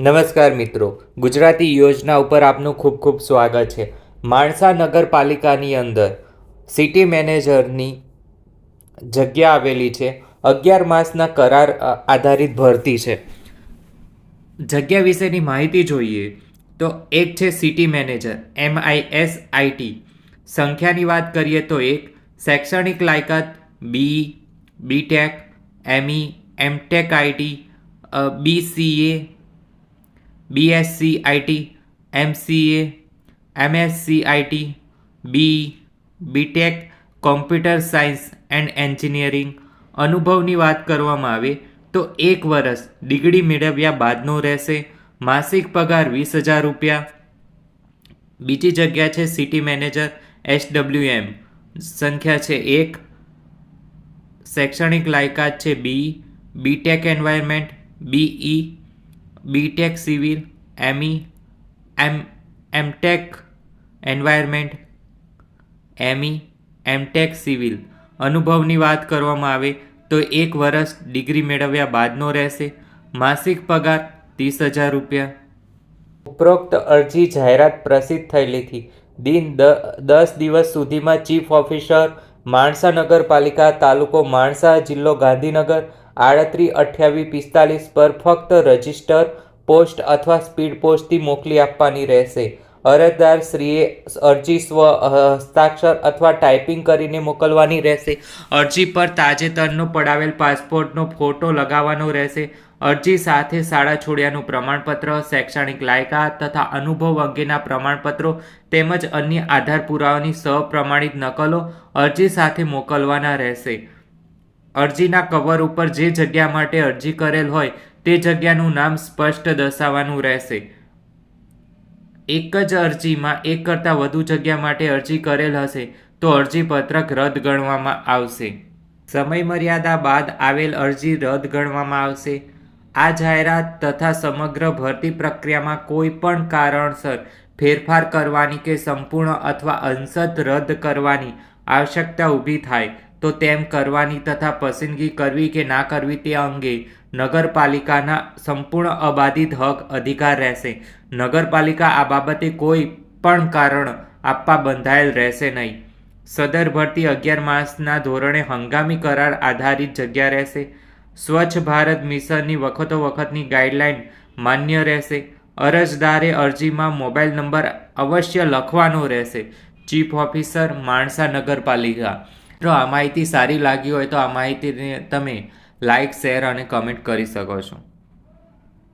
નમસ્કાર મિત્રો, ગુજરાતી યોજના ઉપર આપનું ખૂબ ખૂબ સ્વાગત છે. માણસા નગરપાલિકાની અંદર સિટી મેનેજરની જગ્યા આવેલી છે. અગિયાર માસના કરાર આધારિત ભરતી છે. જગ્યા વિશેની માહિતી જોઈએ તો એક છે city manager, M I S IT સંખ્યાની વાત કરીએ તો એક, શૈક્ષણિક લાયકાત, B, BTech ME MTech IT BCA BSc IT MCA MSc IT B BTech computer science and engineering અનુભવની વાત કરવામાં આવે તો એક વર્ષ ડિગ્રી મેળવ્યા બાદનો રહેશે. માસિક પગાર વીસ હજાર રૂપિયા. બીજી જગ્યા છે સિટી મેનેજર એમ સંખ્યા છે એક. શૈક્ષણિક લાયકાત છે B BTech environment BE BTech civil ME M MTech environment ME MTech civil અનુભવની વાત કરવામાં આવે તો એક વર્ષ ડિગ્રી મેળવ્યા બાદનો રહેશે. માસિક પગાર ત્રીસ હજાર રૂપિયા. ઉપરોક્ત અરજી જાહેરાત પ્રસિદ્ધ થયેલીથી દિન દ- દસ દિવસ સુધીમાં ચીફ ઓફિસર, માણસા નગરપાલિકા, તાલુકો માણસા, જિલ્લો ગાંધીનગર આડત્રીસ અઠ્યાવીસ પિસ્તાલીસ પર ફક્ત રજિસ્ટર, પોસ્ટ અથવા સ્પીડ પોસ્ટથી મોકલી આપવાની રહેશે. અરજદાર શ્રીએ અરજી સ્વ હસ્તાક્ષર અથવા ટાઈપિંગ કરીને મોકલવાની રહેશે. અરજી પર તાજેતરનો પડાવેલ પાસપોર્ટનો ફોટો લગાવવાનો રહેશે. અરજી સાથે શાળા છોડ્યાનું પ્રમાણપત્ર, શૈક્ષણિક લાયકાત તથા અનુભવ અંગેના પ્રમાણપત્રો તેમજ અન્ય આધાર પુરાવાની સપ્રમાણિત નકલો અરજી સાથે મોકલવાના રહેશે. અરજીના કવર ઉપર જે જગ્યા માટે અરજી કરેલ હોય તે જગ્યાનું નામ સ્પષ્ટ દર્શાવવાનું રહેશે. એક જ અરજીમાં એક કરતાં વધુ જગ્યા માટે અરજી કરેલ હશે તો અરજીપત્રક રદ ગણવામાં આવશે. સમય મર્યાદા બાદ આવેલ અરજી રદ ગણવામાં આવશે. આ જાહેરાત તથા સમગ્ર ભરતી પ્રક્રિયામાં કોઈ પણ કારણસર ફેરફાર કરવાની કે સંપૂર્ણ અથવા અંશત રદ કરવાની આવશ્યકતા ઊભી થાય તો તેમ કરવાની તથા પસંદગી કરવી કે ના કરવી તે અંગે નગરપાલિકાના સંપૂર્ણ અબાધિત હક અધિકાર રહેશે. નગરપાલિકા આ બાબતે કોઈ પણ કારણ આપવા બંધાયેલ રહેશે નહીં. સદર ભરતી અગિયાર માસના ધોરણે હંગામી કરાર આધારિત જગ્યા રહેશે. સ્વચ્છ ભારત મિશનની વખતો વખતની ગાઈડલાઇન માન્ય રહેશે. અરજદારે અરજીમાં મોબાઈલ નંબર અવશ્ય લખવાનો રહેશે. ચીફ ઓફિસર, માણસા નગરપાલિકા મિત્રો આ માહિતી સારી લાગી હોય તો આ માહિતીને તમે લાઈક શેર અને કમેન્ટ કરી શકો છો.